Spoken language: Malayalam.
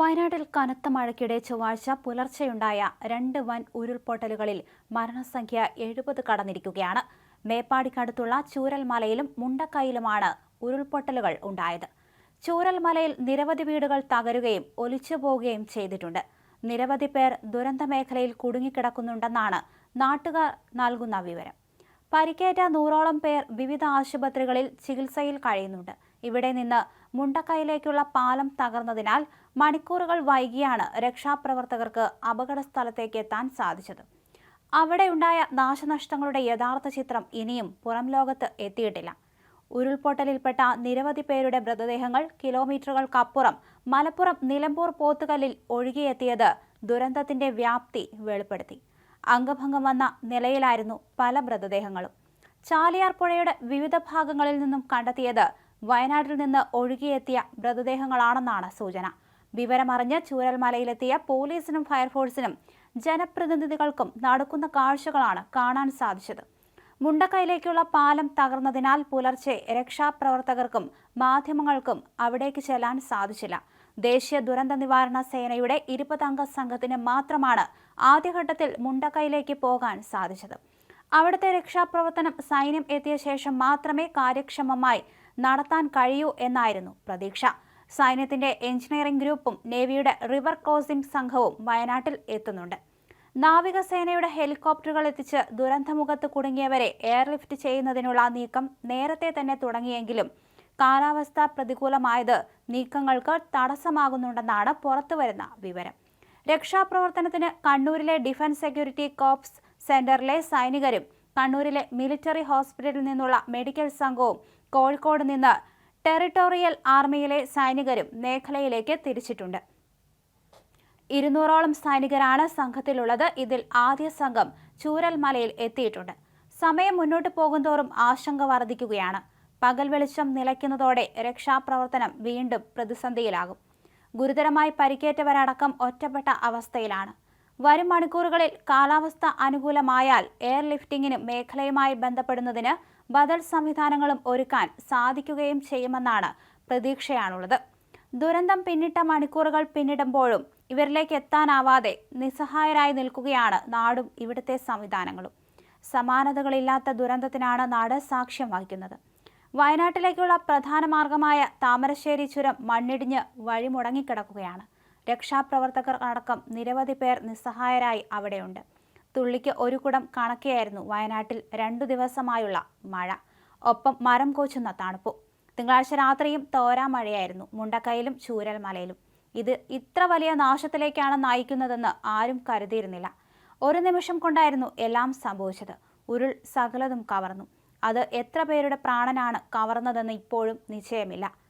വയനാട്ടിൽ കനത്ത മഴയ്ക്കിടെ ചൊവ്വാഴ്ച പുലർച്ചെയുണ്ടായ രണ്ട് വൻ ഉരുൾപൊട്ടലുകളിൽ മരണസംഖ്യ എഴുപത് കടന്നിരിക്കുകയാണ്. മേപ്പാടിക്കടുത്തുള്ള ചൂരൽമലയിലും മുണ്ടക്കൈയിലുമാണ് ഉരുൾപൊട്ടലുകൾ ഉണ്ടായത്. ചൂരൽമലയിൽ നിരവധി വീടുകൾ തകരുകയും ഒലിച്ചു പോവുകയും ചെയ്തിട്ടുണ്ട്. നിരവധി പേർ ദുരന്ത മേഖലയിൽ കുടുങ്ങിക്കിടക്കുന്നുണ്ടെന്നാണ് നാട്ടുകാർ നൽകുന്ന വിവരം. പരിക്കേറ്റ നൂറോളം പേർ വിവിധ ആശുപത്രികളിൽ ചികിത്സയിൽ കഴിയുന്നുണ്ട്. ഇവിടെ നിന്ന് മുണ്ടക്കൈയിലേക്കുള്ള പാലം തകർന്നതിനാൽ മണിക്കൂറുകൾ വൈകിയാണ് രക്ഷാപ്രവർത്തകർക്ക് അപകട സ്ഥലത്തേക്ക് എത്താൻ സാധിച്ചത്. അവിടെയുണ്ടായ നാശനഷ്ടങ്ങളുടെ യഥാർത്ഥ ചിത്രം ഇനിയും പുറം ലോകത്ത് എത്തിയിട്ടില്ല. ഉരുൾപൊട്ടലിൽപ്പെട്ട നിരവധി പേരുടെ മൃതദേഹങ്ങൾ കിലോമീറ്ററുകൾക്കപ്പുറം മലപ്പുറം നിലമ്പൂർ പോത്തുകല്ലിൽ ഒഴുകിയെത്തിയത് ദുരന്തത്തിന്റെ വ്യാപ്തി വെളിപ്പെടുത്തി. അംഗഭംഗം വന്ന നിലയിലായിരുന്നു പല മൃതദേഹങ്ങളും. ചാലിയാർ പുഴയുടെ വിവിധ ഭാഗങ്ങളിൽ നിന്നും കണ്ടെത്തിയത് വയനാട്ടിൽ നിന്ന് ഒഴുകിയെത്തിയ മൃതദേഹങ്ങളാണെന്നാണ് സൂചന. വിവരമറിഞ്ഞ് ചൂരൽമലയിലെത്തിയ പോലീസിനും ഫയർഫോഴ്സിനും ജനപ്രതിനിധികൾക്കും നടക്കുന്ന കാഴ്ചകളാണ് കാണാൻ സാധിച്ചത്. മുണ്ടക്കൈയിലേക്കുള്ള പാലം തകർന്നതിനാൽ പുലർച്ചെ രക്ഷാപ്രവർത്തകർക്കും മാധ്യമങ്ങൾക്കും അവിടേക്ക് ചെല്ലാൻ സാധിച്ചില്ല. ദേശീയ ദുരന്ത നിവാരണ സേനയുടെ ഇരുപതംഗ സംഘത്തിന് മാത്രമാണ് ആദ്യഘട്ടത്തിൽ മുണ്ടക്കൈയിലേക്ക് പോകാൻ സാധിച്ചത്. അവിടുത്തെ രക്ഷാപ്രവർത്തനം സൈന്യം എത്തിയ ശേഷം മാത്രമേ കാര്യക്ഷമമായി നടത്താൻ കഴിയൂ എന്നായിരുന്നു പ്രതീക്ഷ. സൈന്യത്തിന്റെ എഞ്ചിനീയറിംഗ് ഗ്രൂപ്പും നേവിയുടെ റിവർ ക്രോസിംഗ് സംഘവും വയനാട്ടിൽ എത്തുന്നുണ്ട്. നാവികസേനയുടെ ഹെലികോപ്റ്ററുകൾ എത്തിച്ച് ദുരന്തമുഖത്ത് കുടുങ്ങിയവരെ എയർലിഫ്റ്റ് ചെയ്യുന്നതിനുള്ള നീക്കം നേരത്തെ തന്നെ തുടങ്ങിയെങ്കിലും കാലാവസ്ഥ പ്രതികൂലമായത് നീക്കങ്ങൾക്ക് തടസ്സമാകുന്നുണ്ടെന്നാണ് പുറത്തുവരുന്ന വിവരം. രക്ഷാപ്രവർത്തനത്തിന് കണ്ണൂരിലെ ഡിഫൻസ് സെക്യൂരിറ്റി കോപ്സ് സെന്ററിലെ സൈനികരും കണ്ണൂരിലെ മിലിറ്ററി ഹോസ്പിറ്റലിൽ നിന്നുള്ള മെഡിക്കൽ സംഘവും കോഴിക്കോട് നിന്ന് ടെറിട്ടോറിയൽ ആർമിയിലെ സൈനികരും മേഖലയിലേക്ക് തിരിച്ചിട്ടുണ്ട്. ഇരുന്നൂറോളം സൈനികരാണ് സംഘത്തിലുള്ളത്. ഇതിൽ ആദ്യ സംഘം ചൂരൽമലയിൽ എത്തിയിട്ടുണ്ട്. സമയം മുന്നോട്ട് പോകുന്തോറും ആശങ്ക വർദ്ധിക്കുകയാണ്. പകൽ വെളിച്ചം നിലയ്ക്കുന്നതോടെ രക്ഷാപ്രവർത്തനം വീണ്ടും പ്രതിസന്ധിയിലാകും. ഗുരുതരമായി പരിക്കേറ്റവരടക്കം ഒറ്റപ്പെട്ട അവസ്ഥയിലാണ്. വരും മണിക്കൂറുകളിൽ കാലാവസ്ഥ അനുകൂലമായാൽ എയർ ലിഫ്റ്റിംഗിന് മേഖലയുമായി ബന്ധപ്പെടുന്നതിന് ബദൽ സംവിധാനങ്ങളും ഒരുക്കാൻ സാധിക്കുകയും ചെയ്യുമെന്നാണ് പ്രതീക്ഷയാണുള്ളത്. ദുരന്തം പിന്നിട്ട മണിക്കൂറുകൾ പിന്നിടുമ്പോഴും ഇവരിലേക്ക് എത്താനാവാതെ നിസ്സഹായരായി നിൽക്കുകയാണ് നാടും ഇവിടുത്തെ സംവിധാനങ്ങളും. സമാനതകളില്ലാത്ത ദുരന്തത്തിനാണ് നാട് സാക്ഷ്യം വഹിക്കുന്നത്. വയനാട്ടിലേക്കുള്ള പ്രധാന മാർഗമായ താമരശ്ശേരി ചുരം മണ്ണിടിഞ്ഞ് വഴി മുടങ്ങിക്കിടക്കുകയാണ് രക്ഷാപ്രവർത്തകർ അടക്കം നിരവധി പേർ നിസ്സഹായരായി അവിടെയുണ്ട്. തുള്ളിക്ക് ഒരു കുടം കണക്കെയായിരുന്നു വയനാട്ടിൽ രണ്ടു ദിവസമായുള്ള മഴ. ഒപ്പം മരം കോച്ചുന്ന തണുപ്പും. തിങ്കളാഴ്ച രാത്രിയും തോരാ മഴയായിരുന്നു. മുണ്ടക്കൈയിലും ചൂരൽമലയിലും. ഇത് ഇത്ര വലിയ നാശത്തിലേക്കാണ് നയിക്കുന്നതെന്ന് ആരും കരുതിയിരുന്നില്ല. ഒരു നിമിഷം കൊണ്ടായിരുന്നു എല്ലാം സംഭവിച്ചത്. ഉരുൾ സകലതും കവർന്നു. അത് എത്ര പേരുടെ പ്രാണനാണ് കവർന്നതെന്ന് ഇപ്പോഴും നിശ്ചയമില്ല.